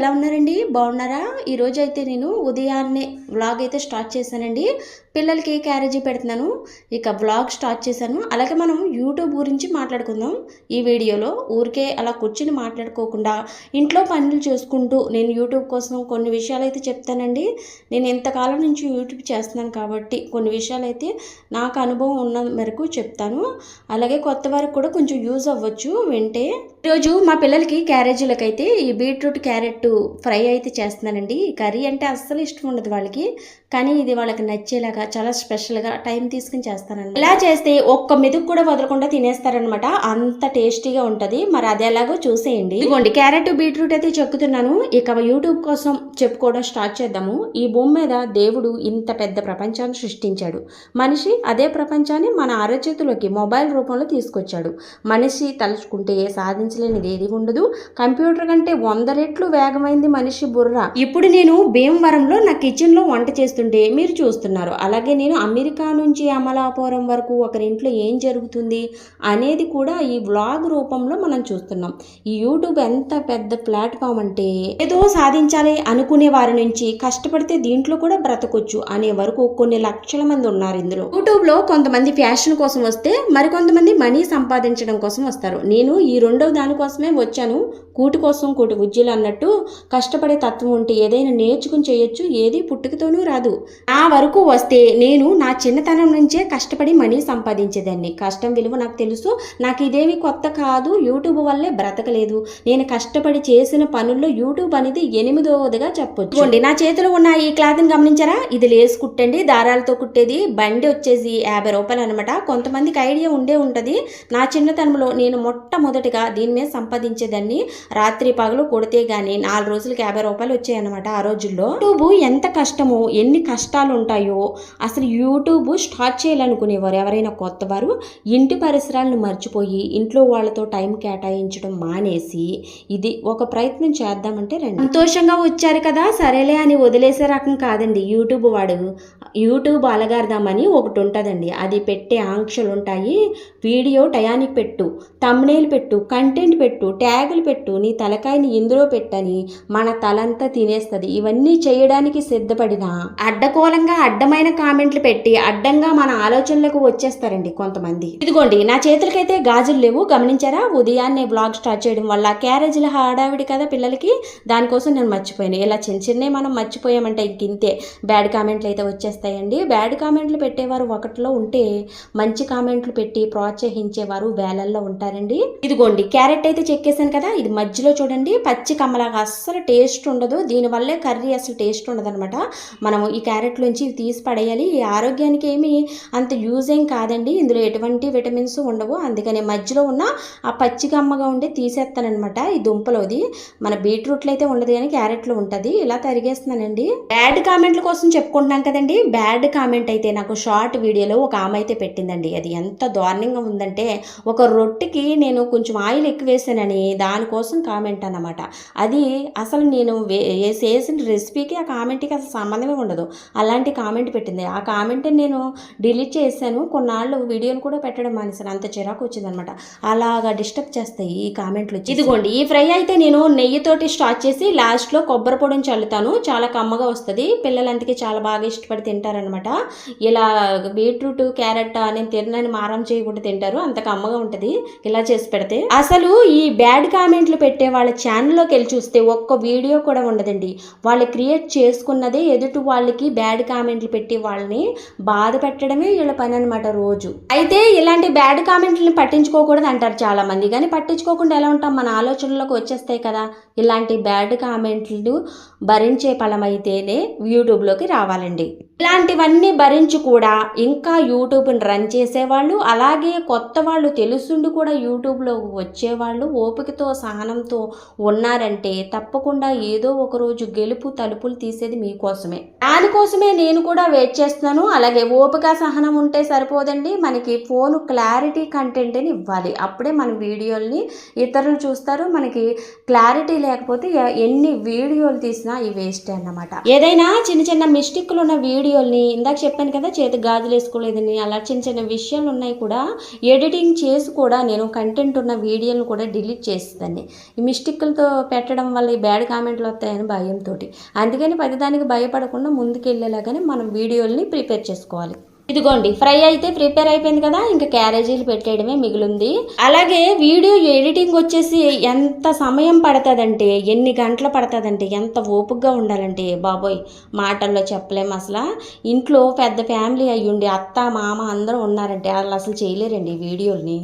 ఎలా ఉన్నారండి? బాగున్నారా? ఈరోజు అయితే నేను ఉదయాన్నే వ్లాగ్ అయితే స్టార్ట్ చేశానండి. పిల్లలకి క్యారేజీ పెడుతున్నాను? ఇక వ్లాగ్ స్టార్ట్ చేశాను. అలాగే మనం యూట్యూబ్ గురించి మాట్లాడుకుందాం. ఈ వీడియోలో ఊరికే అలా కూర్చుని మాట్లాడుకోకుండా ఇంట్లో పనులు చేసుకుంటూ నేను యూట్యూబ్ కోసం కొన్ని విషయాలు అయితే చెప్తానండి. నేను ఇంతకాలం నుంచి యూట్యూబ్ చేస్తున్నాను కాబట్టి కొన్ని విషయాలు అయితే నాకు అనుభవం ఉన్న మేరకు చెప్తాను. అలాగే కొత్త వారికి కూడా కొంచెం యూజ్ అవ్వచ్చు. వింటే ఈరోజు మా పిల్లలకి క్యారేజీలకైతే ఈ బీట్రూట్ క్యారెట్ ఫ్రై అయితే చేస్తున్నానండి కర్రీ అంటే అస్సలు ఇష్టం ఉండదు వాళ్ళకి. కానీ ఇది వాళ్ళకి నచ్చేలాగా చాలా స్పెషల్గా టైం తీసుకుని చేస్తానండి. ఇలా చేస్తే ఒక్క మెతుకు కూడా వదలకుండా తినేస్తారనమాట అంత టేస్టీగా ఉంటుంది. మరి అది ఎలాగో చూసేయండి. ఇదిగోండి క్యారెట్ బీట్రూట్ అయితే చెక్కుతున్నాను. ఇక యూట్యూబ్ కోసం చెప్పుకోవడం స్టార్ట్ చేద్దాము. ఈ భూమి మీద దేవుడు ఇంత పెద్ద ప్రపంచాన్ని సృష్టించాడు. మనిషి అదే ప్రపంచాన్ని మన అరచేతిలోకి మొబైల్ రూపంలో తీసుకొచ్చాడు. మనిషి తలుచుకుంటే సాధించలేనిది ఏది ఉండదు. కంప్యూటర్ కంటే వంద రెట్లు వేగమైంది మనిషి బుర్ర. ఇప్పుడు నేను భీమవరంలో నా కిచెన్లో వంట చేస్తుంటే మీరు చూస్తున్నారు. అలాగే నేను అమెరికా నుంచి అమలాపురం వరకు ఒకరింట్లో ఏం జరుగుతుంది అనేది కూడా ఈ వ్లాగ్ రూపంలో మనం చూస్తున్నాం. ఈ యూట్యూబ్ ఎంత పెద్ద ప్లాట్ఫామ్ అంటే ఏదో సాధించాలి అనుకునే వారి నుంచి కష్టపడితే దీంట్లో కూడా బ్రతకొచ్చు అనే వరకు కొన్ని లక్షల మంది ఉన్నారు ఇందులో. యూట్యూబ్లో కొంతమంది ఫ్యాషన్ కోసం వస్తే మరికొంతమంది మనీ సంపాదించడం కోసం వస్తారు. నేను ఈ రెండవ దానికోసమే వచ్చాను. కూటి కోసం కూటి ఉజ్జులు అన్నట్టు కష్టపడే తత్వం ఉంటే ఏదైనా నేర్చుకుని చేయొచ్చు. ఏది పుట్టుకతోనూ రాదు. నా వరకు వస్తే నేను నా చిన్నతనం నుంచే కష్టపడి మనీ సంపాదించేదాన్ని. కష్టం విలువ నాకు తెలుసు. నాకు ఇదేమి కొత్త కాదు. యూట్యూబ్ వల్లే బ్రతకలేదు. నేను కష్టపడి చేసిన పనుల్లో యూట్యూబ్ అనేది ఎనిమిదవదిగా చెప్పొచ్చు. చూడండి నా చేతిలో ఉన్న ఈ క్లాత్ని గమనించారా? ఇది లేస్ కుట్టండి దారాలతో కుట్టేది బండి వచ్చేసి యాభై రూపాయలు అనమాట కొంతమందికి ఐడియా ఉండే ఉంటుంది. నా చిన్నతనంలో నేను మొట్టమొదటిగా దీని మీద సంపాదించేదాన్ని. రాత్రి పగలు కొడితే గానీ నాలుగు రోజులకి యాభై రూపాయలు వచ్చాయన్నమాట ఆ రోజుల్లో. యూట్యూబ్ ఎంత కష్టమో ఎన్ని కష్టాలు ఉంటాయో అసలు యూట్యూబ్ స్టార్ట్ చేయాలనుకునేవారు ఎవరైనా కొత్త వారు ఇంటి పరిసరాలను మర్చిపోయి ఇంట్లో వాళ్ళతో టైం కేటాయించడం మానేసి ఇది ఒక ప్రయత్నం చేద్దామంటే రండి. సంతోషంగా వచ్చారు కదా సరేలే అని వదిలేసే రకం కాదండి యూట్యూబ్ వాడు. యూట్యూబ్ అలగారదామని ఒకటి ఉంటుందండి. అది పెట్టే ఆంక్షలు ఉంటాయి వీడియో టయానికి పెట్టు తమ్నేలు పెట్టు కంటెంట్ పెట్టు ట్యాగులు పెట్టు నీ తలకాయని ఇందులో పెట్టని మన తలంతా తినేస్తుంది. ఇవన్నీ చేయడానికి సిద్ధపడిన అడ్డకోలంగా అడ్డమైన కామెంట్లు పెట్టి అడ్డంగా మన ఆలోచనలకు వచ్చేస్తారండి కొంతమంది. ఇదిగోండి నా చేతులకైతే గాజులు లేవు. గమనించారా? ఉదయాన్నే బ్లాగ్ స్టార్ట్ చేయడం వల్ల క్యారేజీల హడావిడి కదా పిల్లలకి? దానికోసం నేను మర్చిపోయాను. ఇలా చిన్న చిన్నవి మనం మర్చిపోయామంటే ఇంక ఇంతే. బ్యాడ్ కామెంట్లు అయితే వచ్చేస్తాయండి. బ్యాడ్ కామెంట్లు పెట్టేవారు ఒకటిలో ఉంటే మంచి కామెంట్లు పెట్టి ప్రోత్సహించేవారు వేలల్లో ఉంటారండి. ఇదిగోండి క్యారెట్ అయితే చెక్కేసాను కదా ఇది మధ్యలో చూడండి పచ్చి కమ్మలాగా అస్సలు టేస్ట్ ఉండదు. దీనివల్లే కర్రీ అసలు టేస్ట్ ఉండదనమాట మనము ఈ క్యారెట్లోంచి ఇవి తీసి పడేయాలి. ఈ ఆరోగ్యానికి ఏమి అంత యూజ్ ఏం కాదండి. ఇందులో ఎటువంటి విటమిన్స్ ఉండవు. అందుకని మధ్యలో ఉన్న ఆ పచ్చి కమ్మగా ఉండే తీసేస్తానమాట ఈ దుంపలోది. మన బీట్రూట్లో అయితే ఉండదు కానీ క్యారెట్లో ఉంటుంది. ఇలా తరిగేస్తున్నానండి. బ్యాడ్ కామెంట్ల కోసం చెప్పుకుంటున్నాం కదండి. బ్యాడ్ కామెంట్ అయితే నాకు షార్ట్ వీడియోలో ఒక ఆమె అయితే పెట్టిందండి. అది ఎంత దారుణంగా ఉందంటే ఒక రొట్టెకి నేను కొంచెం ఆయిల్ ఎక్కువ వేసానని దానికోసం కామెంట్ అన్నమాట. అది అసలు నేను వే చేసిన రెసిపీకి ఆ కామెంట్కి అసలు సంబంధమే ఉండదు. అలాంటి కామెంట్ పెట్టింది. ఆ కామెంట్ నేను డిలీట్ చేశాను. కొన్నాళ్ళు వీడియోలు కూడా పెట్టడం మానేశాను. అంత చిరాకు వచ్చిందనమాట అలాగా డిస్టర్బ్ చేస్తాయి ఈ కామెంట్లు వచ్చి ఇదిగోండి ఈ ఫ్రై అయితే నేను నెయ్యితోటి స్టార్ట్ చేసి లాస్ట్లో కొబ్బరి పొడిని చల్లుతాను. చాలా కమ్మగా వస్తుంది. పిల్లలంతకి చాలా బాగా ఇష్టపడి తింటారనమాట ఇలా బీట్రూట్ క్యారెట్ నేను తినని మారం చేయకుండా తింటారు. అంత కమ్మగా ఉంటుంది. ఇలా చేసి పెడితే. అసలు ఈ బ్యాడ్ కామెంట్లు పెట్టే వాళ్ళ ఛానల్లోకి వెళ్ళి చూస్తే ఒక్క వీడియో కూడా ఉండదండి. వాళ్ళు క్రియేట్ చేసుకున్నదే ఎదుటి వాళ్ళకి బ్యాడ్ కామెంట్లు పెట్టి వాళ్ళని బాధ పెట్టడమే వీళ్ళ పని అనమాట రోజు. అయితే ఇలాంటి బ్యాడ్ కామెంట్లను పట్టించుకోకూడదు అంటారు చాలా మంది కానీ పట్టించుకోకుండా ఎలా ఉంటాం? మన ఆలోచనలోకి వచ్చేస్తాయి కదా. ఇలాంటి బ్యాడ్ కామెంట్లు భరించే ఫలమైతేనే యూట్యూబ్లోకి రావాలండి. ఇలాంటివన్నీ భరించి కూడా ఇంకా యూట్యూబ్ని రన్ చేసేవాళ్ళు అలాగే కొత్త వాళ్ళు తెలుసుండి కూడా యూట్యూబ్లో వచ్చేవాళ్ళు ఓపికతో సహనంతో ఉన్నారంటే తప్పకుండా ఏదో ఒక రోజు గెలుపు తలుపులు తీసేది మీకోసమే. దానికోసమే నేను కూడా వెయిట్ చేస్తున్నాను. అలాగే ఓపిక సహనం ఉంటే సరిపోదండి. మనకి ఫోన్ క్లారిటీ కంటెంట్ని ఇవ్వాలి. అప్పుడే మన వీడియోల్ని ఇతరులు చూస్తారు. మనకి క్లారిటీ లేకపోతే ఎన్ని వీడియోలు తీసినా ఈ వేస్టే అన్నమాట. ఏదైనా చిన్న చిన్న మిస్టేక్లు ఉన్న వీడియో వీడియోల్ని ఇందాక చెప్పాను కదా చేతి గాజులు వేసుకోలేదని అలా చిన్న చిన్న విషయాలు ఉన్నాయి కూడా ఎడిటింగ్ చేసి కూడా నేను కంటెంట్ ఉన్న వీడియోలను కూడా డిలీట్ చేసేదాన్ని. ఈ మిస్టేక్లతో పెట్టడం వల్ల ఈ బ్యాడ్ కామెంట్లు వస్తాయని భయంతో అందుకని ప్రతిదానికి భయపడకుండా ముందుకెళ్ళేలాగానే మనం వీడియోల్ని ప్రిపేర్ చేసుకోవాలి. ఇదిగోండి ఫ్రై అయితే ప్రిపేర్ అయిపోయింది కదా ఇంకా క్యారేజీలు పెట్టేయడమే మిగిలింది. అలాగే వీడియో ఎడిటింగ్ వచ్చేసి ఎంత సమయం పడుతుందంటే ఎన్ని గంటలు పడుతుందంటే ఎంత ఓపుగ్గా ఉండాలంటే బాబోయ్ మాటల్లో చెప్పలేము అసలు. ఇంట్లో పెద్ద ఫ్యామిలీ అయ్యుండి అత్త మామ అందరూ ఉన్నారంటే వాళ్ళు అసలు చేయలేరండి ఈ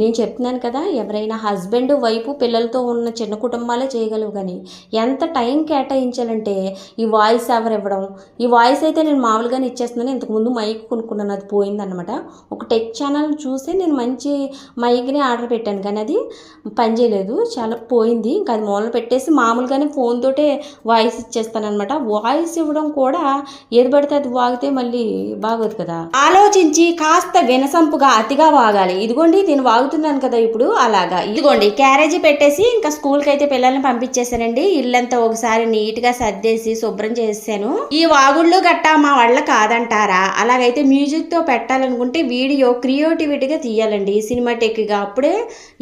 నేను చెప్తున్నాను కదా ఎవరైనా హస్బెండ్ వైపు పిల్లలతో ఉన్న చిన్న కుటుంబాలే చేయగలవు కానీ ఎంత టైం కేటాయించాలంటే ఈ వాయిస్ ఎవరు ఇవ్వడం? ఈ వాయిస్ అయితే నేను మామూలుగానే ఇచ్చేస్తున్నాను ఇంతకుముందు మైక్ కొనుక్కున్నాను అది పోయిందనమాట ఒక టెక్ ఛానల్ చూసి నేను మంచి మైక్ని ఆర్డర్ పెట్టాను కానీ అది పనిచేయలేదు చాలా పోయింది. ఇంకా అది మూలన పెట్టేసి మామూలుగానే ఫోన్ తోటే వాయిస్ ఇచ్చేస్తాను అనమాట వాయిస్ ఇవ్వడం కూడా ఏది పడితే అది వాగితే మళ్ళీ బాగోదు కదా. ఆలోచించి కాస్త వినసంపుగా అతిగా వాగాలి. ఇదిగోండి నేను వాగుతున్నాను కదా ఇప్పుడు అలాగా. ఇదిగోండి క్యారేజీ పెట్టేసి ఇంకా స్కూల్కి అయితే పిల్లల్ని పంపించేశానండి. ఇల్లంతా ఒకసారి నీట్గా సర్దేసి శుభ్రం చేసాను ఈ వాగుళ్ళు గట్టా మా వాళ్ళ కాదంటారా? అలాగైతే మ్యూజిక్తో పెట్టాలనుకుంటే వీడియో క్రియేటివిటీగా తీయాలండి. సినిమాటెక్గా అప్పుడే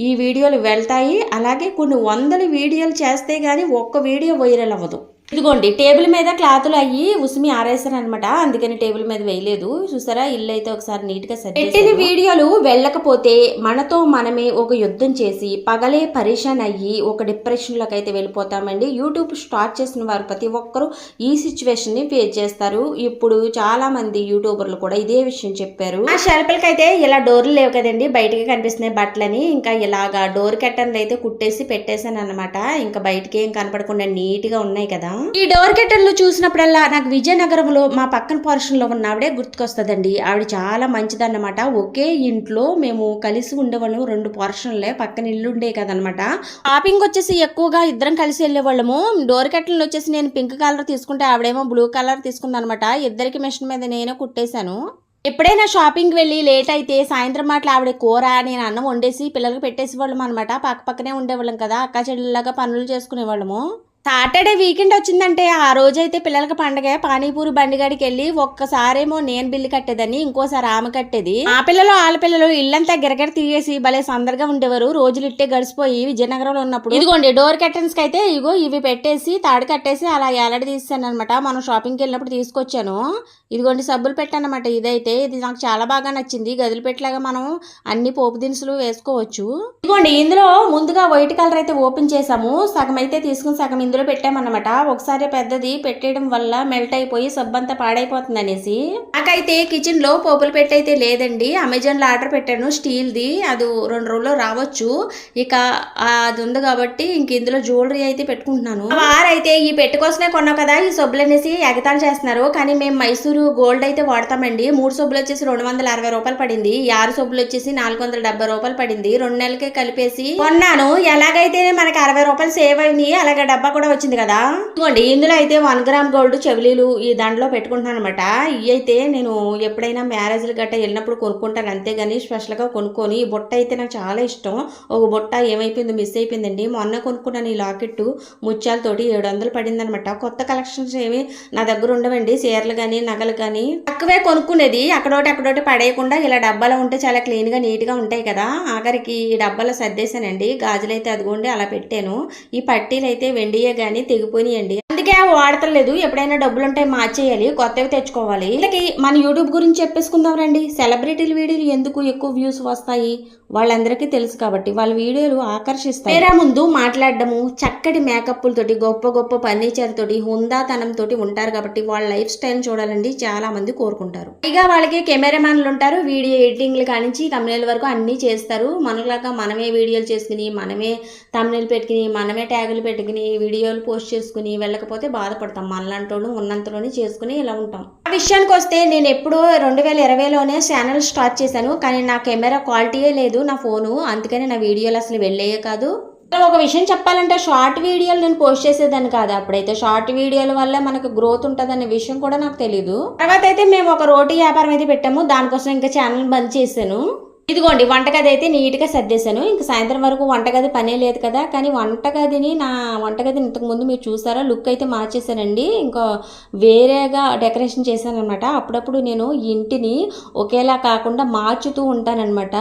ఈ వీడియోలు వెళ్తాయి. అలాగే కొన్ని వందల వీడియోలు చేస్తే కానీ ఒక్క వీడియో వైరల్ అవ్వదు. ఇదిగోండి టేబుల్ మీద క్లాతులు అయ్యి ఉసిమి ఆరేసాను అనమాట అందుకని టేబుల్ మీద వేయలేదు. చూసారా ఇల్లు అయితే ఒకసారి నీట్గా పెట్టిన వీడియోలు వెళ్ళకపోతే మనతో మనమే ఒక యుద్ధం చేసి పగలే పరేషాన్ అయ్యి ఒక డిప్రెషన్లోకి అయితే వెళ్ళిపోతామండి. యూట్యూబ్ స్టార్ట్ చేసిన వారు ప్రతి ఒక్కరూ ఈ సిచ్యువేషన్ని ఫేస్ చేస్తారు. ఇప్పుడు చాలా మంది యూట్యూబర్లు కూడా ఇదే విషయం చెప్పారు. ఆ షెల్ఫ్లకి అయితే ఇలా డోర్లు లేవు కదండి. బయటకి కనిపిస్తున్నాయి బట్టలని. ఇంకా ఇలాగా డోర్ కట్టన్లు అయితే కుట్టేసి పెట్టేశాను అనమాట ఇంకా బయటకి ఏం కనపడకుండా నీట్గా ఉన్నాయి కదా. ఈ డోర్ కెటర్లు చూసినప్పుడల్లా నాకు విజయనగరంలో మా పక్కన పోర్షన్లో ఉన్న ఆవిడే గుర్తుకొస్తుందండి. ఆవిడ చాలా మంచిదన్నమాట. ఒకే ఇంట్లో మేము కలిసి ఉండేవాళ్ళము రెండు పోర్షన్లే. పక్కన ఇల్లు ఉండే కదనమాట షాపింగ్ వచ్చేసి ఎక్కువగా ఇద్దరం కలిసి వెళ్ళేవాళ్ళము. డోర్ కెటర్లు వచ్చేసి నేను పింక్ కలర్ తీసుకుంటే ఆవిడేమో బ్లూ కలర్ తీసుకుందనమాట ఇద్దరికి మిషన్ మీద నేనే కుట్టేశాను. ఎప్పుడైనా షాపింగ్ వెళ్ళి లేట్ అయితే సాయంత్రం మాటలు ఆవిడ కూర నేను అన్నం వండేసి పిల్లలకి పెట్టేసేవాళ్ళం అనమాట పక్క పక్కనే ఉండేవాళ్ళం కదా అక్క చెల్లెళ్ళగా పనులు చేసుకునేవాళ్ళము. సాటర్డే వీకెండ్ వచ్చిందంటే ఆ రోజైతే పిల్లలకి పండగ. పానీపూరి బండిగాడికి వెళ్ళి ఒక్కసారేమో నేను బిల్లు కట్టేదని ఇంకోసారి ఆమె కట్టేది. ఆ పిల్లలు వాళ్ళ పిల్లలు ఇల్లంతా గిరగర తీయేసి భలే సందడిగా ఉండేవారు. రోజులు ఇట్టే గడిచిపోయి విజయనగరంలో ఉన్నప్పుడు ఇదిగోండి డోర్ కర్టన్స్ అయితే ఇగో ఇవి పెట్టేసి తాడు కట్టేసి అలా ఏలాడి తీసాను అనమాట మనం షాపింగ్కి వెళ్ళినప్పుడు తీసుకొచ్చాను. ఇదిగోండి సబ్బులు పెట్టానమాట ఇదైతే. ఇది నాకు చాలా బాగా నచ్చింది. గదులు పెట్టలాగా మనం అన్ని పోపు దినుసులు వేసుకోవచ్చు. ఇదిగోండి ఇందులో ముందుగా వైట్ కలర్ అయితే ఓపెన్ చేసాము సగం అయితే తీసుకుని సగం ఇందులో పెట్టామన్నమాట. ఒకసారి పెద్దది పెట్టేయడం వల్ల మెల్ట్ అయిపోయి సబ్బంతా పాడైపోతుంది అనేసి నాకైతే కిచెన్లో పోపులు పెట్టయితే లేదండి. అమెజాన్లో ఆర్డర్ పెట్టాను స్టీల్ ది అది రెండు రోజుల్లో రావచ్చు. ఇక అది ఉంది కాబట్టి ఇంక ఇందులో జ్యువెలరీ అయితే పెట్టుకుంటున్నాను. వారైతే ఈ పెట్టుకోసమే కొన్నావు కదా ఈ సబ్బులు అనేసి ఎగతాళి చేస్తున్నారు. కానీ మేము మైసూరు గోల్డ్ అయితే వాడతామండి. మూడు సబ్బులు వచ్చేసి రెండు వందల అరవై రూపాయలు పడింది. ఈ ఆరు సబ్బులు వచ్చేసి నాలుగు వందల డెబ్బై రూపాయలు పడింది. రెండు నెలలకే కలిపేసి కొన్నాను. ఎలాగైతే మనకి అరవై రూపాయలు సేవ్ అయినాయి. అలాగే డబ్బా కూడా వచ్చింది కదా? ఇదిగోండి ఇందులో అయితే వన్ గ్రామ్ గోల్డ్ చెవిలీలు ఈ దాంట్లో పెట్టుకుంటున్నాను అనమాట ఇవి అయితే నేను ఎప్పుడైనా మ్యారేజ్లు గట్రా వెళ్ళినప్పుడు కొనుక్కుంటాను. అంతేగాని స్పెషల్గా కొనుక్కొని ఈ బుట్ట అయితే నాకు చాలా ఇష్టం. ఒక బుట్ట ఏమైపోయిందో మిస్ అయిపోయిందండి. మొన్న కొనుక్కున్నాను ఈ లాకెట్ ముత్యాలతోటి ఏడు వందలు పడింది అనమాట కొత్త కలెక్షన్స్ ఏమి నా దగ్గర ఉండవండి. చీరలు కానీ నగలు కానీ తక్కువే కొనుక్కునేది. అక్కడోటి అక్కడోటి పడేయకుండా ఇలా డబ్బాలో ఉంటే చాలా క్లీన్గా నీట్గా ఉంటాయి కదా. ఆఖరికి ఈ డబ్బాలో సర్దేశానండి. గాజులు అయితే అదిగోండి అలా పెట్టాను. ఈ పట్టీలు అయితే వెండియే కానీ తెగిపోయినాయండి. అందుకే వాడతలేదు. ఎప్పుడైనా డబ్బులు ఉంటే మార్చేయాలి. కొత్తవి తెచ్చుకోవాలి. వీళ్ళకి మన యూట్యూబ్ గురించి చెప్పేసుకుందాం రండి. సెలబ్రిటీల వీడియోలు ఎందుకు ఎక్కువ వ్యూస్ వస్తాయి? వాళ్ళందరికీ తెలుసు కాబట్టి వాళ్ళ వీడియోలు ఆకర్షిస్తాయి. వేరే ముందు మాట్లాడడము చక్కటి మేకప్లతోటి గొప్ప గొప్ప ఫర్నిచర్ తోటి హుందాతనం తోటి ఉంటారు కాబట్టి వాళ్ళ లైఫ్ స్టైల్ చూడాలండి చాలా మంది కోరుకుంటారు. పైగా వాళ్ళకి కెమెరామెన్లు ఉంటారు వీడియో ఎడిటింగ్లు కానించి తమిళ వరకు అన్నీ చేస్తారు. మనలాగా మనమే వీడియోలు చేసుకుని మనమే తమిళ పెట్టుకుని మనమే ట్యాగులు పెట్టుకుని వీడియోలు పోస్ట్ చేసుకుని వెళ్ళకపోతే బాధపడతాం. మనలాంటోడు ఉన్నంతలోనే చేసుకుని ఇలా ఉంటాం. ఆ విషయానికి వస్తే నేను ఎప్పుడో రెండు వేల ఇరవైలోనే ఛానల్ స్టార్ట్ చేశాను. కానీ నా కెమెరా క్వాలిటీయే లేదు. నా ఫోను. అందుకని నా వీడియోలు అసలు వెళ్ళేయే కాదు. ఒక విషయం చెప్పాలంటే షార్ట్ వీడియోలు నేను పోస్ట్ చేసేదాన్ని కాదు అప్పుడైతే. షార్ట్ వీడియోల వల్ల మనకు గ్రోత్ ఉంటుందనే విషయం కూడా నాకు తెలియదు తర్వాత అయితే మేము ఒక రోటీ వ్యాపారం అయితే పెట్టాము. దానికోసం ఇంకా ఛానల్ బంద్ చేశాను. ఇదిగోండి వంటగది అయితే నీట్గా సర్దేశాను. ఇంక సాయంత్రం వరకు వంటగది పనే లేదు కదా. కానీ వంటగదిని నా వంటగదిని ఇంతకుముందు మీరు చూసారా? లుక్ అయితే మార్చేశానండి. ఇంకా వేరేగా డెకరేషన్ చేశాను అనమాట అప్పుడప్పుడు నేను ఇంటిని ఒకేలా కాకుండా మార్చుతూ ఉంటానన్నమాట.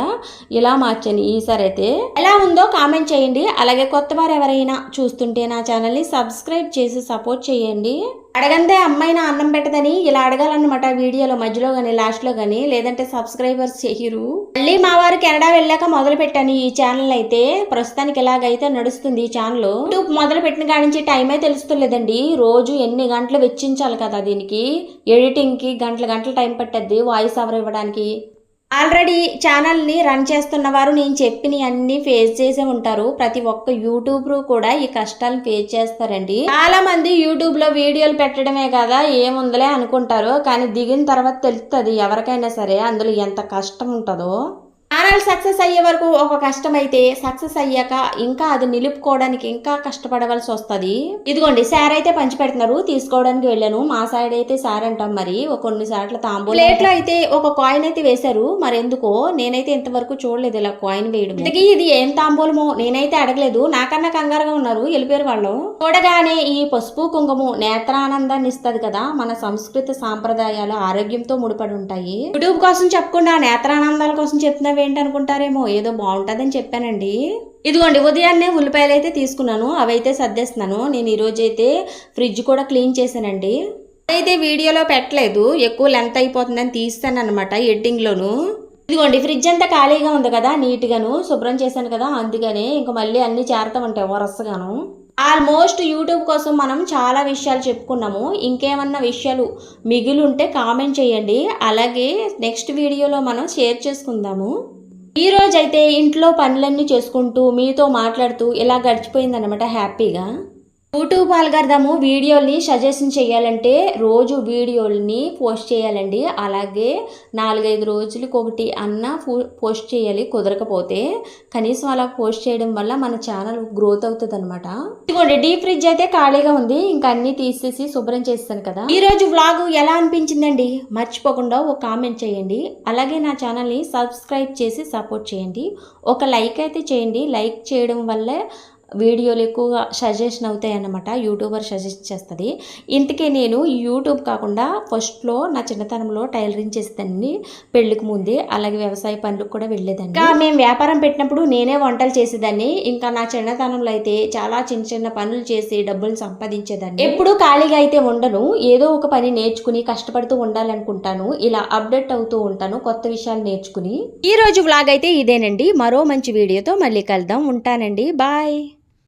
ఇలా మార్చాను ఈసారి అయితే. ఎలా ఉందో కామెంట్ చేయండి. అలాగే కొత్త వారు ఎవరైనా చూస్తుంటే నా ఛానల్ని సబ్స్క్రైబ్ చేసి సపోర్ట్ చేయండి. అడగందే అమ్మాయి నా అన్నం పెట్టదని ఇలా అడగాలన్నమాట వీడియోలో మధ్యలో కానీ లాస్ట్లో కానీ లేదంటే సబ్స్క్రైబర్స్ చేయరు. మళ్ళీ మా వారు కెనడా వెళ్ళాక మొదలు పెట్టాను ఈ ఛానల్ అయితే. ప్రస్తుతానికి ఎలాగైతే నడుస్తుంది ఈ ఛానల్ యూట్యూబ్ మొదలు పెట్టిన కాడించి నుంచి టైమే తెలుస్తలేదండి. రోజు ఎన్ని గంటలు వెచ్చించాలి కదా దీనికి. ఎడిటింగ్కి గంటల గంటల టైం పట్టద్ది. వాయిస్ అవర్ ఇవ్వడానికి. ఆల్రెడీ ఛానల్ని రన్ చేస్తున్న వారు నేను చెప్పిన అన్ని ఫేస్ చేసే ఉంటారు. ప్రతి ఒక్క యూట్యూబర్ కూడా ఈ కష్టాలను ఫేస్ చేస్తారండి. చాలా మంది యూట్యూబ్లో వీడియోలు పెట్టడమే కదా ఏముందలే అనుకుంటారు. కానీ దిగిన తర్వాత తెలుస్తుంది ఎవరికైనా సరే అందులో ఎంత కష్టం ఉంటుందో. ఛానల్ సక్సెస్ అయ్యే వరకు ఒక కష్టం అయితే సక్సెస్ అయ్యాక ఇంకా అది నిలుపుకోవడానికి ఇంకా కష్టపడవలసి వస్తుంది. ఇదిగోండి సార్ అయితే పంచి పెడుతున్నారు. తీసుకోవడానికి వెళ్ళాను. మా సైడ్ అయితే సార్ అంటాం మరి. ఒక కొన్ని సార్లు తాంబూ ప్లేట్లో అయితే ఒక కాయిన్ అయితే వేశారు. మరి ఎందుకో నేనైతే ఇంతవరకు చూడలేదు ఇలా కాయిన్ వేయడం. ఇంతకీ ఇది ఏం తాంబూలమో నేనైతే అడగలేదు. నాకన్నా కంగారుగా ఉన్నారు. వెళ్ళిపోయారు వాళ్ళు. చూడగానే ఈ పసుపు కుంకుమ నేత్రానందాన్ని ఇస్తుంది కదా. మన సంస్కృతి సాంప్రదాయాలు ఆరోగ్యంతో ముడిపడి ఉంటాయి. యూట్యూబ్ కోసం చెప్పకుండా నేత్రానందాల కోసం చెప్తున్నావు ఏంటనుకుంటారేమో ఏదో బాగుంటుందని చెప్పానండి. ఇదిగోండి ఉదయాన్నే ఉల్లిపాయలు అయితే తీసుకున్నాను అవైతే సర్దేస్తున్నాను. నేను ఈరోజు అయితే ఫ్రిడ్జ్ కూడా క్లీన్ చేశానండి. అయితే వీడియోలో పెట్టలేదు ఎక్కువ లెంత్ అయిపోతుందని తీస్తాను అనమాట ఎడ్డింగ్లోను. ఇదిగోండి ఫ్రిడ్జ్ అంతా ఖాళీగా ఉంది కదా నీట్గాను శుభ్రం చేశాను కదా అందుకనే ఇంకా మళ్ళీ అన్నీ చేరుతూ ఉంటాయి వరసగాను. ఆల్మోస్ట్ యూట్యూబ్ కోసం మనం చాలా విషయాలు చెప్పుకున్నాము. ఇంకేమన్నా విషయాలు మిగిలి ఉంటే కామెంట్ చేయండి. అలాగే నెక్స్ట్ వీడియోలో మనం షేర్ చేసుకుందాము. ఈ రోజైతే ఇంట్లో పనులన్నీ చేసుకుంటూ మీతో మాట్లాడుతూ ఇలా గడిచిపోయిందనమాట హ్యాపీగా. యూట్యూబ్ అల్గర్దము వీడియోల్ని సజెషన్ చేయాలంటే రోజు వీడియోల్ని పోస్ట్ చేయాలండి. అలాగే నాలుగైదు రోజులకి ఒకటి అన్న పోస్ట్ చేయాలి కుదరకపోతే. కనీసం అలా పోస్ట్ చేయడం వల్ల మన ఛానల్ గ్రోత్ అవుతుంది అనమాట ఇదిగోండి డీప్ ఫ్రిడ్జ్ అయితే ఖాళీగా ఉంది. ఇంకా అన్ని తీసేసి శుభ్రం చేస్తాను కదా. ఈరోజు రోజు వ్లాగ్ ఎలా అనిపించిందండి? మర్చిపోకుండా ఒక కామెంట్ చేయండి. అలాగే నా ఛానల్ని సబ్స్క్రైబ్ చేసి సపోర్ట్ చేయండి. ఒక లైక్ అయితే చేయండి. లైక్ చేయడం వల్లే వీడియోలు ఎక్కువగా సజెషన్ అవుతాయి అన్నమాట యూట్యూబర్ సజెస్ట్ చేస్తుంది. ఇంతకే నేను యూట్యూబ్ కాకుండా ఫస్ట్లో నా చిన్నతనంలో టైలరింగ్ చేసేదాన్ని పెళ్ళికి ముందే. అలాగే వ్యవసాయ పనులకు కూడా వెళ్ళేదాన్ని. ఇంకా మేము వ్యాపారం పెట్టినప్పుడు నేనే వంటలు చేసేదాన్ని. ఇంకా నా చిన్నతనంలో అయితే చాలా చిన్న చిన్న పనులు చేసి డబ్బులు సంపాదించేదాన్ని. ఎప్పుడు ఖాళీగా అయితే ఉండను. ఏదో ఒక పని నేర్చుకుని కష్టపడుతూ ఉండాలనుకుంటాను. ఇలా అప్డేట్ అవుతూ ఉంటాను కొత్త విషయాలు నేర్చుకుని. ఈ రోజు వ్లాగ్ అయితే ఇదేనండి. మరో మంచి వీడియోతో మళ్ళీ కలుద్దాం. ఉంటానండి. బాయ్.